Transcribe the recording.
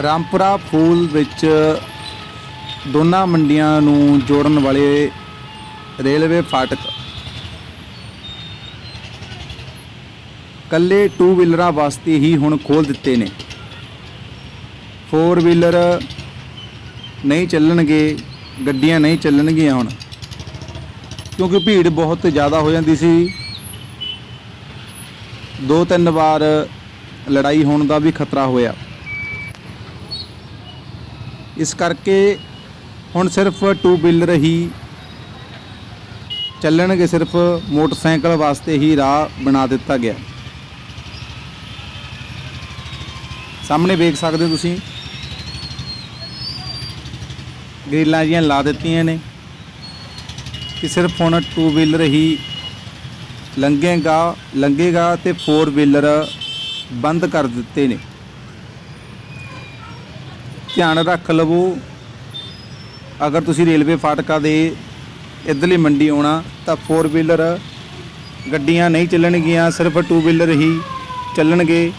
ਰਾਮਪੁਰਾ ਫੂਲ ਵਿੱਚ ਦੋਨਾਂ ਮੰਡੀਆਂ ਨੂੰ ਜੋੜਨ ਵਾਲੇ ਰੇਲਵੇ ਫਾਟਕ। ਕੱਲੇ ਟੂ ਵੀਲਰਾਂ ਵਾਸਤੇ ਹੀ ਹੁਣ ਖੋਲ ਦਿੱਤੇ ਨੇ। ਫੋਰ ਵੀਲਰ ਨਹੀਂ ਚੱਲਣਗੇ, ਗੱਡੀਆਂ ਨਹੀਂ ਚੱਲਣਗੀਆਂ ਹੁਣ। ਕਿਉਂਕਿ ਭੀੜ ਬਹੁਤ ਜ਼ਿਆਦਾ ਹੋ ਜਾਂਦੀ ਸੀ। ਦੋ ਤਿੰਨ ਵਾਰ ਲੜਾਈ ਹੋਣ ਦਾ ਵੀ ਖਤਰਾ ਹੋਇਆ। ਇਸ ਕਰਕੇ ਹੁਣ ਸਿਰਫ ਟੂ ਵੀਲਰ ਹੀ ਚੱਲਣਗੇ, ਸਿਰਫ ਮੋਟਰਸਾਈਕਲ ਵਾਸਤੇ ਹੀ ਰਾਹ ਬਣਾ ਦਿੱਤਾ ਗਿਆ। ਸਾਹਮਣੇ ਵੇਖ ਸਕਦੇ ਹੋ ਤੁਸੀਂ। ਗ੍ਰਿਲਾਂ ਜੀਆਂ ਲਾ ਦਿੱਤੀਆਂ ਨੇ ਕਿ ਸਿਰਫ ਹੁਣ ਟੂ ਵੀਲਰ ਹੀ ਲੰਘੇਗਾ ਲੰਘੇਗਾ ਤੇ ਫੋਰ ਵੀਲਰ ਬੰਦ ਕਰ ਦਿੱਤੇ ਨੇ। ਧਿਆਨ ਰੱਖ ਲਵੋ। ਅਗਰ ਤੁਸੀਂ ਰੇਲਵੇ ਫਾਟਕਾ ਦੇ ਇੱਧਰਲੀ ਮੰਡੀ ਆਉਣਾ, ਤਾਂ 4 ਵੀਲਰ ਗੱਡੀਆਂ ਨਹੀਂ ਚੱਲਣਗੀਆਂ, ਸਿਰਫ ਟੂ ਵੀਲਰ ਹੀ ਚੱਲਣਗੇ।